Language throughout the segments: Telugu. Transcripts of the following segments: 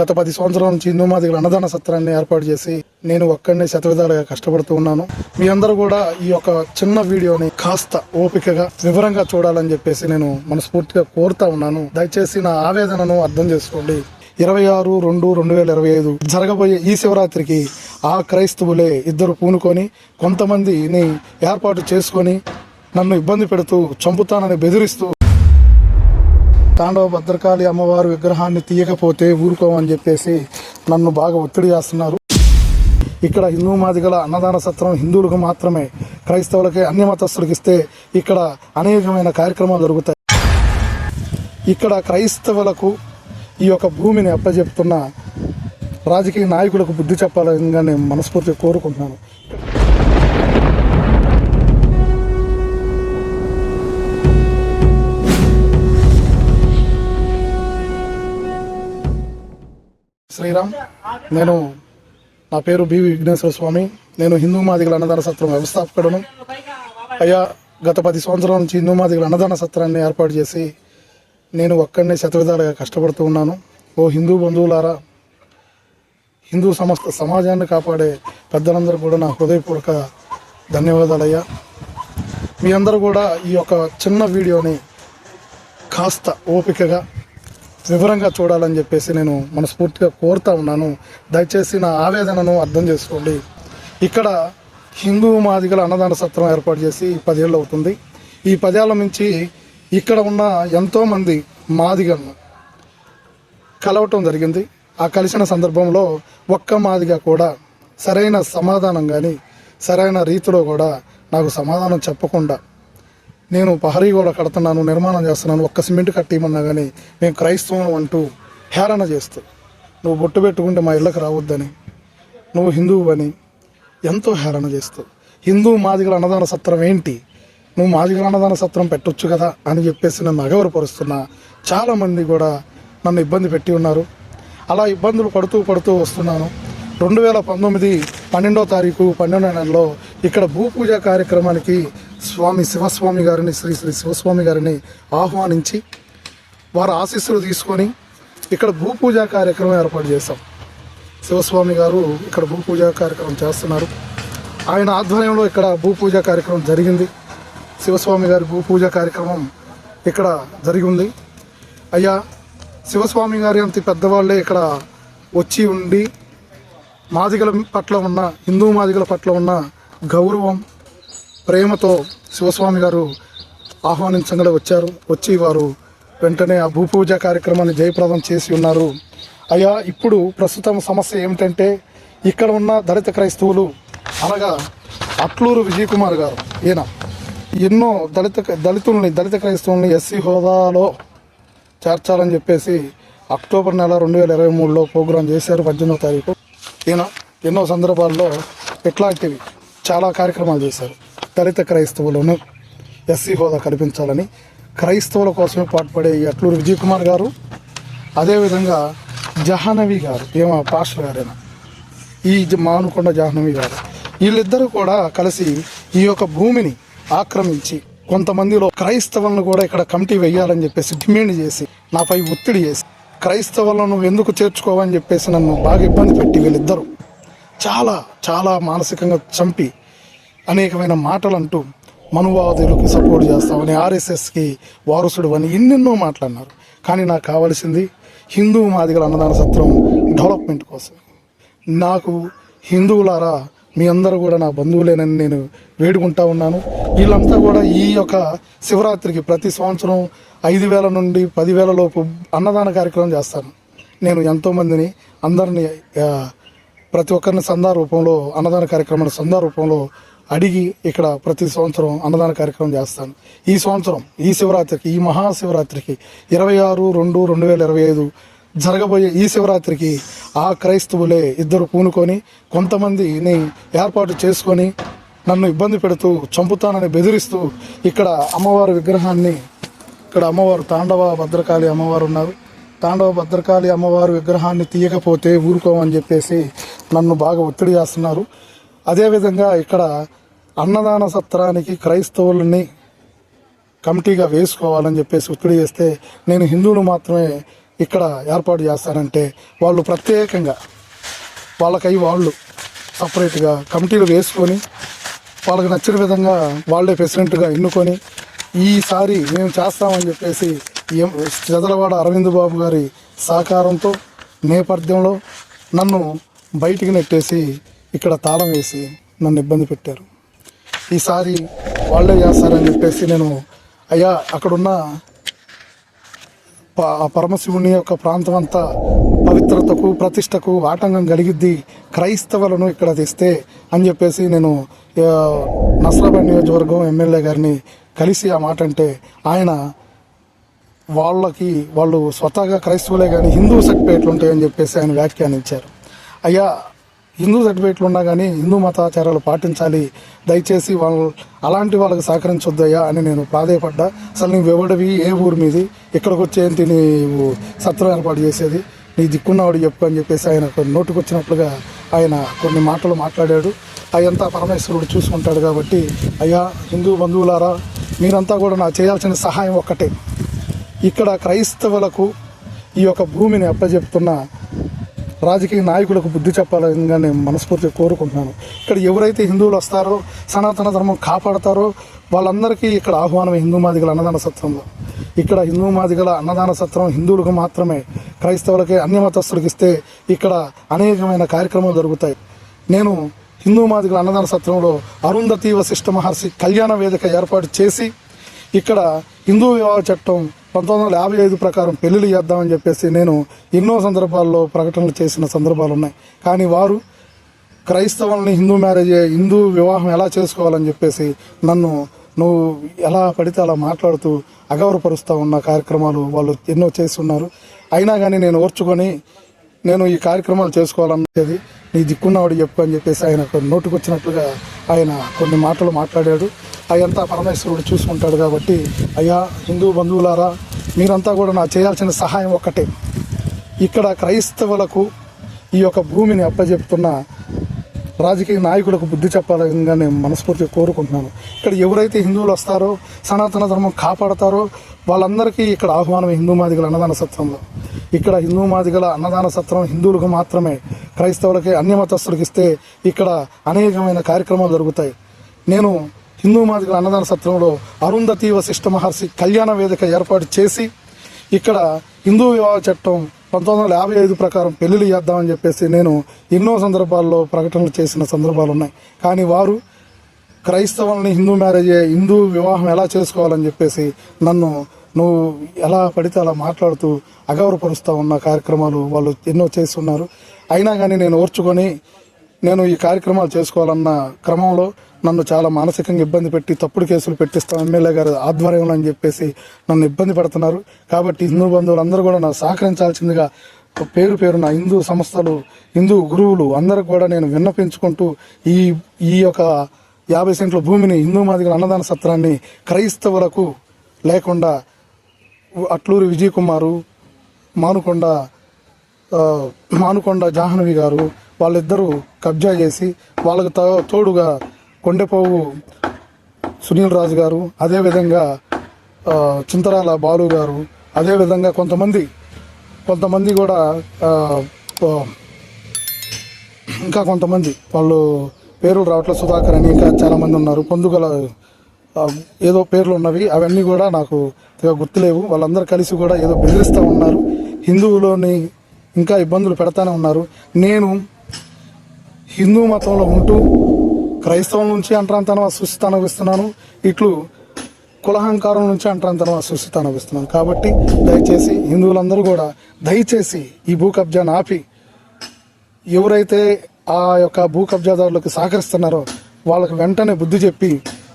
గత పది సంవత్సరాల నుంచి హిందూ మాదిగల అన్నదాన సత్రాన్ని ఏర్పాటు చేసి నేను ఒక్కడనే శతవిధాలుగా కష్టపడుతూ ఉన్నాను. మీ అందరూ కూడా ఈ యొక్క చిన్న వీడియోని కాస్త ఓపికగా వివరంగా చూడాలని చెప్పేసి నేను మనస్ఫూర్తిగా కోరుతా ఉన్నాను. దయచేసి నా ఆవేదనను అర్థం చేసుకోండి. ఇరవై ఆరు రెండు రెండు వేల ఇరవై ఐదు జరగబోయే ఈ శివరాత్రికి ఆ క్రైస్తవులే ఇద్దరు పూనుకొని కొంతమందిని ఏర్పాటు చేసుకొని నన్ను ఇబ్బంది పెడుతూ చంపుతానని బెదిరిస్తూ తాండవ భద్రకాళి అమ్మవారి విగ్రహాన్ని తీయకపోతే ఊరుకోమని చెప్పేసి నన్ను బాగా ఒత్తిడి చేస్తున్నారు. ఇక్కడ హిందూ మాదిగల అన్నదాన సత్రం హిందువులకు మాత్రమే. క్రైస్తవులకి అన్య మతస్థులకు ఇస్తే ఇక్కడ అనేకమైన కార్యక్రమాలు జరుగుతాయి. ఇక్కడ క్రైస్తవులకు ఈ యొక్క భూమిని అప్పచెప్తున్న రాజకీయ నాయకులకు బుద్ధి చెప్పాలని నేను మనస్ఫూర్తిగా కోరుకుంటున్నాను. శ్రీరామ్ నేను నా పేరు బి. విఘ్నేశ్వర స్వామి. నేను హిందూ మాదిగల అన్నదాన సత్రం వ్యవస్థాపకుడను. అయ్యా గత పది సంవత్సరాల నుంచి హిందూ మాదిగల అన్నదాన సత్రాన్ని ఏర్పాటు చేసి నేను ఒక్కడనే శతవిధాలుగా కష్టపడుతూ ఉన్నాను. ఓ హిందూ బంధువులారా హిందూ సమస్త సమాజాన్ని కాపాడే పెద్దలందరూ కూడా నా హృదయపూర్వక ధన్యవాదాలయ్యా. మీ అందరూ కూడా ఈ యొక్క చిన్న వీడియోని కాస్త ఓపికగా వివరంగా చూడాలని చెప్పేసి నేను మనస్ఫూర్తిగా కోరుతా ఉన్నాను. దయచేసి నా ఆవేదనను అర్థం చేసుకోండి. ఇక్కడ హిందూ మాదిగల అన్నదాన సత్రం ఏర్పాటు చేసి పదేళ్ళు అవుతుంది. ఈ పదేళ్ళ నుంచి ఇక్కడ ఉన్న ఎంతోమంది మాదిగలను కలవటం జరిగింది. ఆ కలిసిన సందర్భంలో ఒక్క మాదిగా కూడా సరైన సమాధానం కానీ సరైన రీతిలో కూడా నాకు సమాధానం చెప్పకుండా నేను పహరీ గోడ కడుతున్నాను నిర్మాణం చేస్తున్నాను ఒక్క సిమెంట్ కట్టేయమన్నా కానీ మేము క్రైస్తవం అంటూ హేళన చేస్తూ నువ్వు బొట్టు పెట్టుకుంటే మా ఇళ్ళకి రావద్దని నువ్వు హిందువు అని ఎంతో హేళన చేస్తూ హిందూ మాదిగల అన్నదాన సత్రం ఏంటి? నువ్వు మాదిగల అన్నదాన సత్రం పెట్టొచ్చు కదా? అని చెప్పేసి నన్ను అగవరపరుస్తున్న చాలామంది కూడా నన్ను ఇబ్బంది పెట్టి ఉన్నారు. అలా ఇబ్బందులు పడుతూ పడుతూ వస్తున్నాను. రెండు వేల పంతొమ్మిది పన్నెండో తారీఖు పన్నెండో నెలలో ఇక్కడ భూపూజ కార్యక్రమానికి స్వామి శివస్వామి గారిని శ్రీ శ్రీ శివస్వామి గారిని ఆహ్వానించి వారి ఆశీస్సులు తీసుకొని ఇక్కడ భూపూజ కార్యక్రమం ఏర్పాటు చేశాం. శివస్వామి గారు ఇక్కడ భూపూజ కార్యక్రమం చేస్తున్నారు. ఆయన ఆధ్వర్యంలో ఇక్కడ భూపూజ కార్యక్రమం జరిగింది. శివస్వామి గారి భూపూజ కార్యక్రమం ఇక్కడ జరిగింది అయ్యా శివస్వామి గారి అంత పెద్దవాళ్ళే ఇక్కడ వచ్చి ఉండి మాదిగల పట్ల ఉన్న హిందూ మాదిగల పట్ల ఉన్న గౌరవం ప్రేమతో శివస్వామి గారు ఆహ్వానించగా వచ్చారు. వచ్చి వారు వెంటనే ఆ భూపూజ కార్యక్రమాన్ని జయప్రదం చేసి ఉన్నారు. అయ్యా ఇప్పుడు ప్రస్తుతం సమస్య ఏమిటంటే ఇక్కడ ఉన్న దళిత క్రైస్తవులు అనగా అట్లూరు విజయ్ కుమార్ గారు ఈయన ఎన్నో దళిత దళితుల్ని దళిత క్రైస్తవుల్ని ఎస్సీ హోదాలో చేర్చాలని చెప్పేసి అక్టోబర్ నెల రెండు వేల ఇరవై మూడులో ప్రోగ్రాం చేశారు పద్దెనిమిదో తారీఖు. ఈయన ఎన్నో సందర్భాల్లో ఇట్లాంటివి చాలా కార్యక్రమాలు చేశారు. దళిత క్రైస్తవులను ఎస్సీ హోదా కల్పించాలని క్రైస్తవుల కోసమే పాటుపడే అట్లూరు విజయ్ కుమార్ గారు అదేవిధంగా జహానవి గారు ఏమో పాస్టర్ గారైనా ఈ జ- మానుకొండ జాహ్నవి గారు వీళ్ళిద్దరూ కూడా కలిసి ఈ యొక్క భూమిని ఆక్రమించి కొంతమందిలో క్రైస్తవులను కూడా ఇక్కడ కమిటీ వేయాలని చెప్పేసి డిమాండ్ చేసి నాపై ఒత్తిడి చేసి క్రైస్తవులను నువ్వు ఎందుకు చేర్చుకోవని చెప్పేసి నన్ను బాగా ఇబ్బంది పెట్టి వీళ్ళిద్దరూ చాలా చాలా మానసికంగా చంపి అనేకమైన మాటలు అంటూ మనువాదులకు సపోర్ట్ చేస్తామని ఆర్ఎస్ఎస్కి వారసుడు అని ఎన్నెన్నో మాట్లాడినారు. కానీ నాకు కావాల్సింది హిందూ మాదిగల అన్నదాన సత్రం డెవలప్మెంట్ కోసం. నాకు హిందువులారా మీ అందరూ కూడా నా బంధువులేనని నేను వేడుకుంటా ఉన్నాను. వీళ్ళంతా కూడా ఈ యొక్క శివరాత్రికి ప్రతి సంవత్సరం ఐదు వేల నుండి పదివేల లోపు అన్నదాన కార్యక్రమం చేస్తాను. నేను ఎంతోమందిని అందరినీ ప్రతి ఒక్కరిని సందా రూపంలో అన్నదాన కార్యక్రమాన్ని సందా రూపంలో అడిగి ఇక్కడ ప్రతి సంవత్సరం అన్నదాన కార్యక్రమం చేస్తాను. ఈ సంవత్సరం ఈ శివరాత్రికి ఈ మహాశివరాత్రికి ఇరవై ఆరు రెండు రెండు వేల ఇరవై ఐదు జరగబోయే ఈ శివరాత్రికి ఆ క్రైస్తవులే ఇద్దరు పూనుకొని కొంతమందిని ఏర్పాటు చేసుకొని నన్ను ఇబ్బంది పెడుతూ చంపుతానని బెదిరిస్తూ ఇక్కడ అమ్మవారి విగ్రహాన్ని ఇక్కడ అమ్మవారు తాండవ భద్రకాళి అమ్మవారు ఉన్నారు. తాండవ భద్రకాళి అమ్మవారి విగ్రహాన్ని తీయకపోతే ఊరుకోమని చెప్పేసి నన్ను బాగా ఒత్తిడి చేస్తున్నారు. అదేవిధంగా ఇక్కడ అన్నదాన సత్రానికి క్రైస్తవులని కమిటీగా వేసుకోవాలని చెప్పేసి ఒత్తిడి చేస్తే నేను హిందువులు మాత్రమే ఇక్కడ ఏర్పాటు చేస్తానంటే వాళ్ళు ప్రత్యేకంగా వాళ్ళకై వాళ్ళు సపరేట్గా కమిటీలు వేసుకొని వాళ్ళకి నచ్చిన విధంగా వాళ్ళే ప్రెసిడెంట్గా ఎన్నుకొని ఈసారి మేము చేస్తామని చెప్పేసి ఎం- చదలవాడ అరవింద్ బాబు గారి సహకారంతో నేపథ్యంలో నన్ను బయటికి నెట్టేసి ఇక్కడ తాళం వేసి నన్ను ఇబ్బంది పెట్టారు. ఈసారి వాళ్ళే చేస్తారని చెప్పేసి నేను అయ్యా అక్కడున్న పరమశివుని యొక్క ప్రాంతం అంతా పవిత్రతకు ప్రతిష్టకు ఆటంకం కలిగిద్ది క్రైస్తవులను ఇక్కడ తెస్తే అని చెప్పేసి నేను నసరాబాద్ నియోజకవర్గం ఎమ్మెల్యే గారిని కలిసి ఆ మాట అంటే ఆయన వాళ్ళకి వాళ్ళు స్వతహాగా క్రైస్తవులే కానీ హిందూ సర్టిఫికేట్లు ఉంటాయని చెప్పేసి ఆయన వ్యాఖ్యానించారు. అయ్యా హిందూ సర్టిఫికేట్లు ఉన్నా కానీ హిందూ మతాచారాలు పాటించాలి. దయచేసి వాళ్ళు అలాంటి వాళ్ళకి సహకరించొద్దయ్యా అని నేను ప్రాధాయపడ్డా. అసలు నీవు ఎవడివి? ఏ ఊరి మీది? ఇక్కడికి వచ్చేంటి నీవు సత్రం ఏర్పాటు చేసేది? నీ దిక్కున్నవాడు చెప్పు అని చెప్పేసి ఆయన నోటుకొచ్చినట్లుగా నోటుకు వచ్చినట్లుగా ఆయన కొన్ని మాటలు మాట్లాడాడు. అయ్యంతా పరమేశ్వరుడు చూసుకుంటాడు కాబట్టి అయ్యా హిందూ బంధువులారా మీరంతా కూడా నా చేయాల్సిన సహాయం ఒక్కటే. ఇక్కడ క్రైస్తవులకు ఈ యొక్క భూమిని అప్పచెప్తున్న రాజకీయ నాయకులకు బుద్ధి చెప్పాలని నేను మనస్ఫూర్తిగా కోరుకుంటున్నాను. ఇక్కడ ఎవరైతే హిందువులు వస్తారో సనాతన ధర్మం కాపాడతారో వాళ్ళందరికీ ఇక్కడ ఆహ్వానం హిందూ మాదిగల అన్నదాన సత్రంలో. ఇక్కడ హిందూ మాదిగల అన్నదాన సత్రం హిందువులకు మాత్రమే క్రైస్తవులకి అన్య మతస్థులకు ఇస్తే ఇక్కడ అనేకమైన కార్యక్రమాలు జరుగుతాయి. నేను హిందూ మాదిగల అన్నదాన సత్రంలో అరుంధతి వశిష్ఠ మహర్షి కళ్యాణ వేదిక ఏర్పాటు చేసి ఇక్కడ హిందూ వివాహ చట్టం పంతొమ్మిది వందల యాభై ఐదు ప్రకారం పెళ్ళిళ్ళు చేద్దామని చెప్పేసి నేను ఎన్నో సందర్భాల్లో ప్రకటనలు చేసిన సందర్భాలు ఉన్నాయి. కానీ వారు క్రైస్తవుల్ని హిందూ మ్యారేజ్ హిందూ వివాహం ఎలా చేసుకోవాలని చెప్పేసి నన్ను నువ్వు ఎలా పడితే అలా మాట్లాడుతూ అగౌరవపరుస్తూ ఉన్న కార్యక్రమాలు వాళ్ళు ఎన్నో చేస్తున్నారు. అయినా కానీ నేను ఓర్చుకొని నేను ఈ కార్యక్రమాలు చేసుకోవాలనేది నీ దిక్కున్నవాడు చెప్పు అని చెప్పేసి ఆయన నోటుకొచ్చినట్లుగా ఆయన కొన్ని మాటలు మాట్లాడాడు. అయ్యంతా పరమేశ్వరుడు చూసుకుంటాడు కాబట్టి అయ్యా హిందూ బంధువులారా మీరంతా కూడా నా చేయాల్సిన సహాయం ఒక్కటే. ఇక్కడ క్రైస్తవులకు ఈ యొక్క భూమిని అప్పచెప్తున్న రాజకీయ నాయకులకు బుద్ధి చెప్పాలని నేను మనస్ఫూర్తిగా కోరుకుంటున్నాను. ఇక్కడ ఎవరైతే హిందువులు వస్తారో సనాతన ధర్మం కాపాడతారో వాళ్ళందరికీ ఇక్కడ ఆహ్వానం హిందూ మాదిగల అన్నదాన సత్వంలో ఇక్కడ హిందూ మాదిగల అన్నదాన సత్రం హిందువులకు మాత్రమే క్రైస్తవులకి అన్య మతస్థులకు ఇస్తే ఇక్కడ అనేకమైన కార్యక్రమాలు జరుగుతాయి. నేను హిందూ మాదిగల అన్నదాన సత్రంలో అరుంధతి వశిష్ఠ మహర్షి కళ్యాణ వేదిక ఏర్పాటు చేసి ఇక్కడ హిందూ వివాహ చట్టం పంతొమ్మిది వందల యాభై ఐదు ప్రకారం పెళ్ళిళ్ళు చేద్దామని చెప్పేసి నేను ఎన్నో సందర్భాల్లో ప్రకటనలు చేసిన సందర్భాలు ఉన్నాయి. కానీ వారు క్రైస్తవులని హిందూ మ్యారేజ్ హిందూ వివాహం ఎలా చేసుకోవాలని చెప్పేసి నన్ను నువ్వు ఎలా పడితే అలా మాట్లాడుతూ అగౌరవపరుస్తూ ఉన్న కార్యక్రమాలు వాళ్ళు ఎన్నో చేస్తున్నారు. అయినా కానీ నేను ఓర్చుకొని నేను ఈ కార్యక్రమాలు చేసుకోవాలన్న క్రమంలో నన్ను చాలా మానసికంగా ఇబ్బంది పెట్టి తప్పుడు కేసులు పెట్టిస్తాం ఎమ్మెల్యే గారు ఆధ్వర్యంలో అని చెప్పేసి నన్ను ఇబ్బంది పెడుతున్నారు. కాబట్టి హిందూ బంధువులు అందరూ కూడా నాకు సహకరించాల్సిందిగా పేరు పేరున హిందూ సంస్థలు హిందూ గురువులు అందరూ కూడా నేను విన్నపించుకుంటూ ఈ ఈ యొక్క యాభై సెంట్ల భూమిని హిందూ మాదిగల అన్నదాన సత్రాన్ని క్రైస్తవులకు లేకుండా అట్లూరి విజయ్ కుమారు మానుకొండ మానుకొండ జాహ్నవి గారు వాళ్ళిద్దరూ కబ్జా చేసి వాళ్ళకు తో- తోడుగా కొండెపోవు సునీల్ రాజు గారు అదేవిధంగా చింతరాల బాలు గారు అదేవిధంగా కొంతమంది కొంతమంది కూడా ఇంకా కొంతమంది వాళ్ళు పేర్లు రావట్లేదు సుధాకర్ అని ఇంకా చాలామంది ఉన్నారు. పొందుగల ఏదో పేర్లు ఉన్నవి అవన్నీ కూడా నాకు గుర్తులేవు. వాళ్ళందరూ కలిసి కూడా ఏదో బెదిరిస్తూ ఉన్నారు. హిందువులోని ఇంకా ఇబ్బందులు పెడతానే ఉన్నారు. నేను హిందూ మతంలో ఉంటూ క్రైస్తవం నుంచి అంటరాంతనం సృష్టిత ఇస్తున్నాను ఇట్లు కులహంకారం నుంచి అంటరాంతనం సృష్టిత ఇస్తున్నాను కాబట్టి దయచేసి హిందువులందరూ కూడా దయచేసి ఈ భూ కబ్జాను ఆపి ఎవరైతే ఆ యొక్క భూ కబ్జాదారులకు సహకరిస్తున్నారో వాళ్ళకు వెంటనే బుద్ధి చెప్పి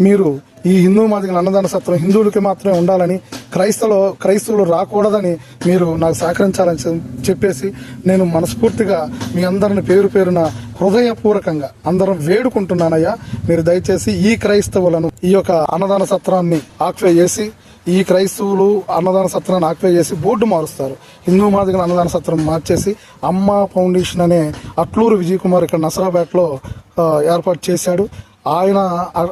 మీరు ఈ హిందూ మాదిగల అన్నదాన సత్రం హిందువులకి మాత్రమే ఉండాలని క్రైస్తవులు క్రైస్తవులు రాకూడదని మీరు నాకు సహకరించాలని చెప్పేసి నేను మనస్ఫూర్తిగా మీ అందరిని పేరు పేరున హృదయపూర్వకంగా అందరం వేడుకుంటున్నానయ్యా. మీరు దయచేసి ఈ క్రైస్తవులను ఈ యొక్క అన్నదాన సత్రాన్ని ఆక్వే చేసి ఈ క్రైస్తవులు అన్నదాన సత్రాన్ని ఆక్వే చేసి బోర్డు మారుస్తారు. హిందూ మాదిగల అన్నదాన సత్రం మార్చేసి అమ్మ ఫౌండేషన్ అనే అట్లూరు విజయ్ కుమార్ ఇక్కడ నసరాపేటలో ఏర్పాటు చేశాడు. ఆయన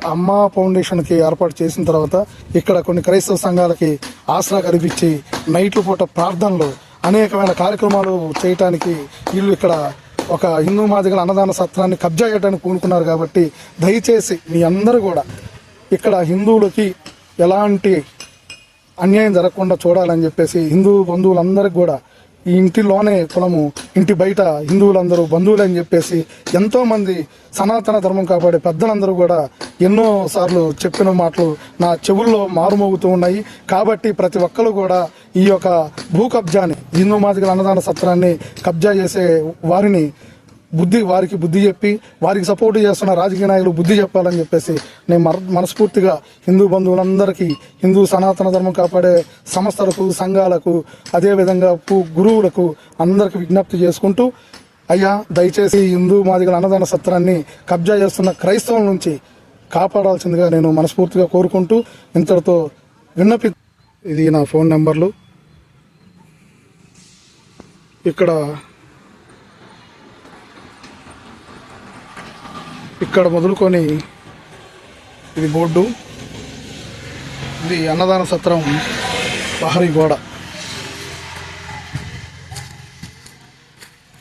అమ్మ ఫౌండేషన్కి ఏర్పాటు చేసిన తర్వాత ఇక్కడ కొన్ని క్రైస్తవ సంఘాలకి ఆసరా కల్పించి నైట్ల పూట ప్రార్థనలు అనేకమైన కార్యక్రమాలు చేయటానికి వీళ్ళు ఇక్కడ ఒక హిందూ మాదిగల అన్నదాన సత్రాన్ని కబ్జా చేయడానికి పూనుకున్నారు కాబట్టి దయచేసి మీ అందరూ కూడా ఇక్కడ హిందువులకి ఎలాంటి అన్యాయం జరగకుండా చూడాలని చెప్పేసి హిందూ బంధువులందరికీ కూడా ఈ ఇంటిలోనే కులము ఇంటి బయట హిందువులందరూ బంధువులు అని చెప్పేసి ఎంతో మంది సనాతన ధర్మం కాపాడే పెద్దలందరూ కూడా ఎన్నో సార్లు చెప్పిన మాటలు నా చెవుల్లో మారుమోగుతూ ఉన్నాయి. కాబట్టి ప్రతి ఒక్కరు కూడా ఈ యొక్క భూ కబ్జాని హిందూ మాదిగల అన్నదాన సత్రాన్ని కబ్జా చేసే వారిని బుద్ధి వారికి బుద్ధి చెప్పి వారికి సపోర్ట్ చేస్తున్న రాజకీయ నాయకులు బుద్ధి చెప్పాలని చెప్పేసి నేను మనస్ఫూర్తిగా హిందూ బంధువులందరికీ హిందూ సనాతన ధర్మం కాపాడే సంస్థలకు సంఘాలకు అదేవిధంగా గురువులకు అందరికీ విజ్ఞప్తి చేసుకుంటూ అయ్యా దయచేసి హిందూ మాదిగల అన్నదాన సత్రాన్ని కబ్జా చేస్తున్న క్రైస్తవుల నుంచి కాపాడాల్సిందిగా నేను మనస్ఫూర్తిగా కోరుకుంటూ ఇంతటితో విన్నపి ఇది నా ఫోన్ నెంబర్లు. ఇక్కడ ఇక్కడ మొదలుకొని ఇది బోర్డు. ఇది అన్నదాన సత్రం పహరీ గోడ.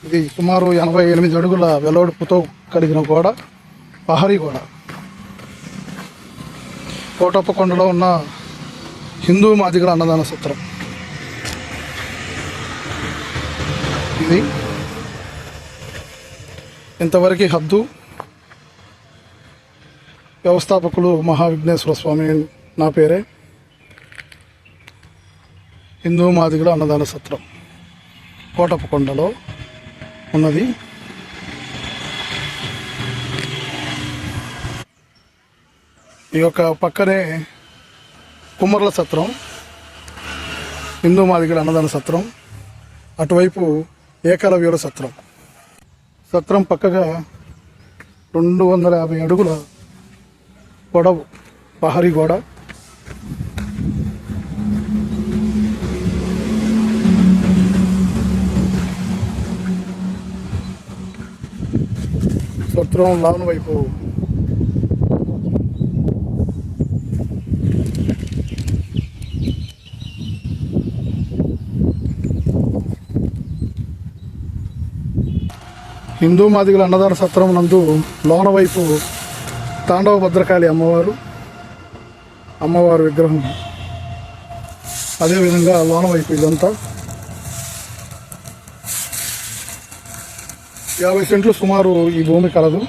ఇది సుమారు ఎనభై ఎనిమిది అడుగుల వెలోడుపుతో కలిగిన గోడ పహరీ గోడ. కోటప్పకొండలో ఉన్న హిందూ మాదిగల అన్నదాన సత్రం. ఇది. ఇంతవరకు హద్దు వ్యవస్థాపకులు మహావిఘ్నేశ్వర స్వామి నా పేరే. హిందూ మాదిగల అన్నదాన సత్రం కోటప్పకొండలో ఉన్నది. ఈ యొక్క పక్కనే కుమ్మర్ల సత్రం హిందూ మాదిగల అన్నదాన సత్రం అటువైపు ఏకలవ్యుల సత్రం. సత్రం పక్కగా రెండు వందల యాభై అడుగుల పొడవు పహరి గోడ. సత్రం లాన్ వైపు. హిందూ మాదిగల అన్నదాన సత్రం నందు లోన వైపు తాండవ భద్రకాళి అమ్మవారు అమ్మవారి విగ్రహం. అదేవిధంగా లోనవైపు ఇదంతా. యాభై సెంట్లు సుమారు ఈ భూమి కలదు.